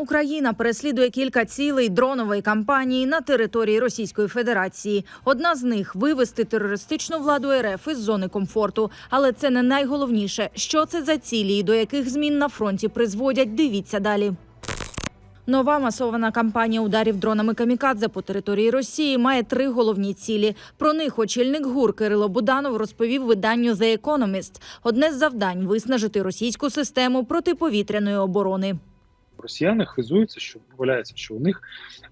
Україна переслідує кілька цілей дронової кампанії на території Російської Федерації. Одна з них вивести терористичну владу РФ із зони комфорту. Але це не найголовніше. Що це за цілі і до яких змін на фронті призводять? Дивіться далі. Нова масована кампанія ударів дронами камікадзе по території Росії має три головні цілі. Про них очільник ГУР Кирило Буданов розповів виданню The Economist. Одне з завдань виснажити російську систему протиповітряної оборони. Росіяни хизуються, що виявляється, що у них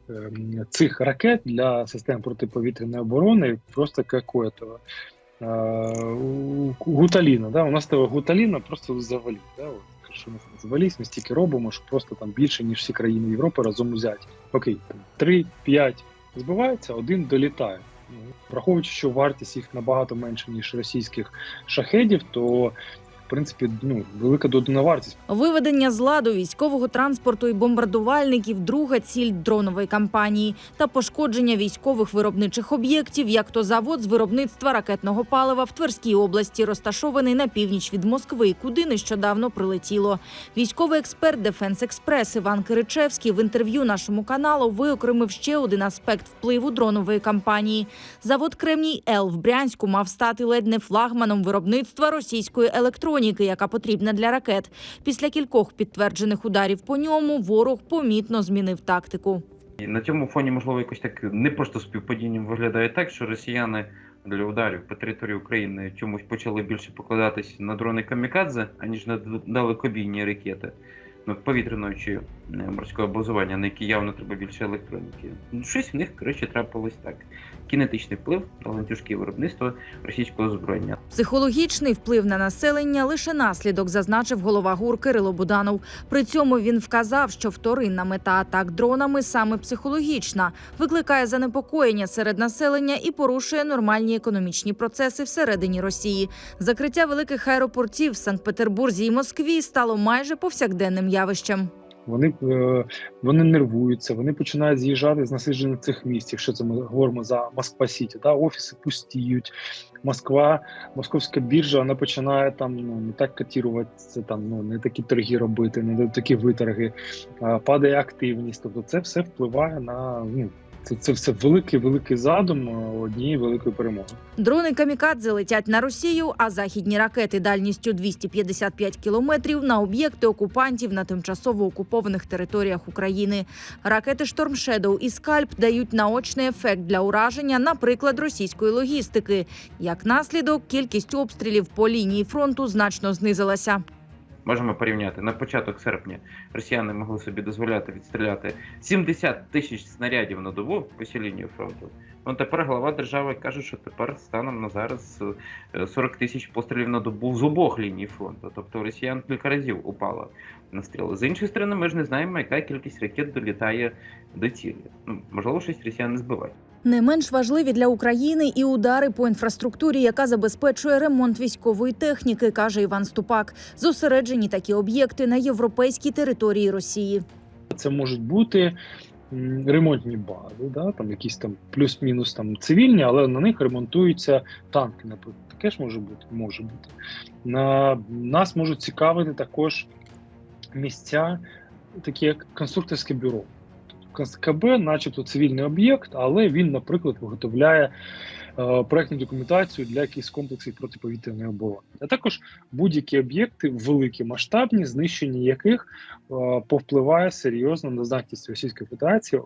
ем, цих ракет для систем протиповітряної оборони просто какое-то е, гуталіна. Да? У нас того гуталіна просто завалів. Да? Що нас завалісь, ми стільки робимо, що просто там більше, ніж всі країни Європи разом узяті. Окей, 3-5 збивається, один долітає. Враховуючи, що вартість їх набагато менше, ніж російських шахедів, то принципі ну, велика додана вартість. Виведення з ладу військового транспорту і бомбардувальників друга ціль дронової кампанії та пошкодження військових виробничих об'єктів, як то завод з виробництва ракетного палива в Тверській області, розташований на північ від Москви, куди нещодавно прилетіло. Військовий експерт Дефенс Експрес Іван Киричевський в інтерв'ю нашому каналу виокремив ще один аспект впливу дронової кампанії. Завод Кремній Л в Брянську мав стати ледь не флагманом виробництва російської електроніки, яка потрібна для ракет. Після кількох підтверджених ударів по ньому ворог помітно змінив тактику. І на цьому фоні, можливо, якось так не просто співпадінням виглядає так, що росіяни для ударів по території України чомусь почали більше покладатись на дрони камікадзе, аніж на далекобійні ракети. Ну, повітряної чи е, морського базування, на які явно треба більше електроніки. Щось в них, коротше, трапилось так. Кінетичний вплив на ланцюжки виробництва російського озброєння. Психологічний вплив на населення лише наслідок, зазначив голова ГУР Кирило Буданов. При цьому він вказав, що вторинна мета атак дронами саме психологічна, викликає занепокоєння серед населення і порушує нормальні економічні процеси всередині Росії. Закриття великих аеропортів в Санкт-Петербурзі і Москві стало майже повсякденним явищем. Вони, е, вони нервуються, вони починають з'їжджати з насиджених цих місць. Якщо це ми говоримо за Москва Сіті, да, офіси пустіють. Москва, московська біржа, вона починає там ну не так котіруватися, там ну не такі торги робити, не такі виторги, падає активність. Тобто, це все впливає на ну це, це все великий великий задум е, однієї великої перемоги. Дрони камікадзе летять на Росію, а західні ракети дальністю 255 кілометрів на об'єкти окупантів на тимчасово окупованих територіях України. Ракети Шторм Шедоу і Скальп дають наочний ефект для ураження, наприклад, російської логістики. Як наслідок, кількість обстрілів по лінії фронту значно знизилася. Можемо порівняти на початок серпня росіяни могли собі дозволяти відстріляти 70 тисяч снарядів на добу по всій лінії фронту. Ну тепер глава держави каже, що тепер станом на зараз е, 40 тисяч пострілів на добу з обох ліній фронту. Тобто росіян кілька разів упала на стріли. З іншої сторони, ми ж не знаємо, яка кількість ракет долітає до цілі. Ну можливо, щось росіяни збивають. Не менш важливі для України і удари по інфраструктурі, яка забезпечує ремонт військової техніки, каже Іван Ступак. Зосереджені такі об'єкти на європейській території Росії. Це можуть бути ремонтні бази, да, там якісь там плюс-мінус там цивільні, але на них ремонтуються танки. Наприклад, таке ж може бути. Може бути. На нас можуть цікавити також місця, такі як конструкторське бюро. КБ, начебто цивільний об'єкт, але він, наприклад, виготовляє е, проектну документацію для якихось комплексів протиповітряної оборони. А також будь-які об'єкти великі, масштабні, знищення яких е, повпливає серйозно на здатність Російської Федерації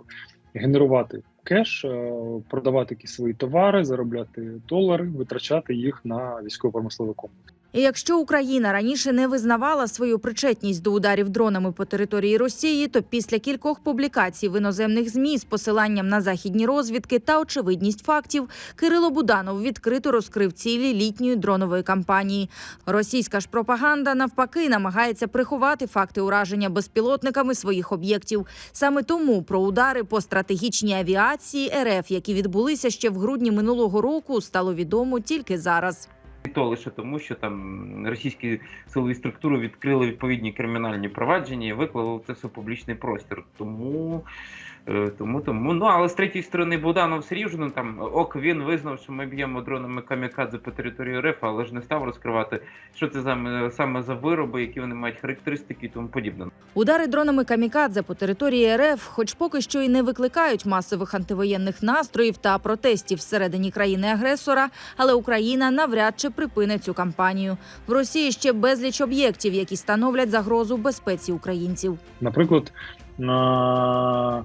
генерувати кеш, е, продавати якісь свої товари, заробляти долари, витрачати їх на військово-промисловий комплекс. І якщо Україна раніше не визнавала свою причетність до ударів дронами по території Росії, то після кількох публікацій в іноземних змі з посиланням на західні розвідки та очевидність фактів, Кирило Буданов відкрито розкрив цілі літньої дронової кампанії. Російська ж пропаганда навпаки намагається приховати факти ураження безпілотниками своїх об'єктів. Саме тому про удари по стратегічній авіації РФ, які відбулися ще в грудні минулого року, стало відомо тільки зараз. І то лише тому, що там російські силові структури відкрили відповідні кримінальні провадження і виклали це все в публічний простір. Тому, тому, тому. Ну але з третьої сторони, Буданов все рівно там ок, він визнав, що ми б'ємо дронами камікадзе по території РФ, але ж не став розкривати, що це за саме за вироби, які вони мають характеристики і тому подібне. Удари дронами камікадзе по території РФ, хоч поки що й не викликають масових антивоєнних настроїв та протестів всередині країни-агресора, але Україна навряд чи припинить цю кампанію. В Росії ще безліч об'єктів, які становлять загрозу безпеці українців. Наприклад, на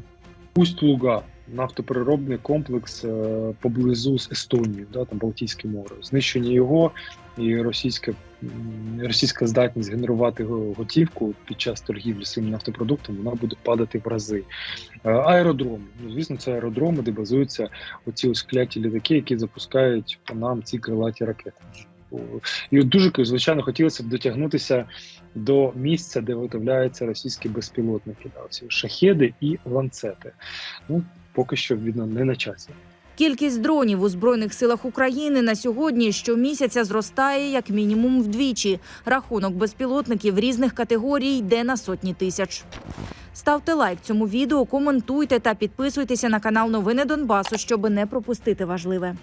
Усть-Луга, нафтопереробний комплекс е, поблизу з Естонією, да, там Балтійське море. Знищення його і російська, російська здатність генерувати готівку під час торгівлі своїм нафтопродуктом, вона буде падати в рази. Е, Аеродроми. Ну, звісно, це аеродроми, де базуються оці ось кляті літаки, які запускають по нам ці крилаті ракети. І от дуже звичайно хотілося б дотягнутися до місця, де виготовляються російські безпілотники, да, ці шахеди і ланцети. Ну поки що видно не на часі. Кількість дронів у збройних силах України на сьогодні щомісяця зростає як мінімум вдвічі. Рахунок безпілотників різних категорій йде на сотні тисяч. Ставте лайк цьому відео, коментуйте та підписуйтеся на канал Новини Донбасу, щоб не пропустити важливе.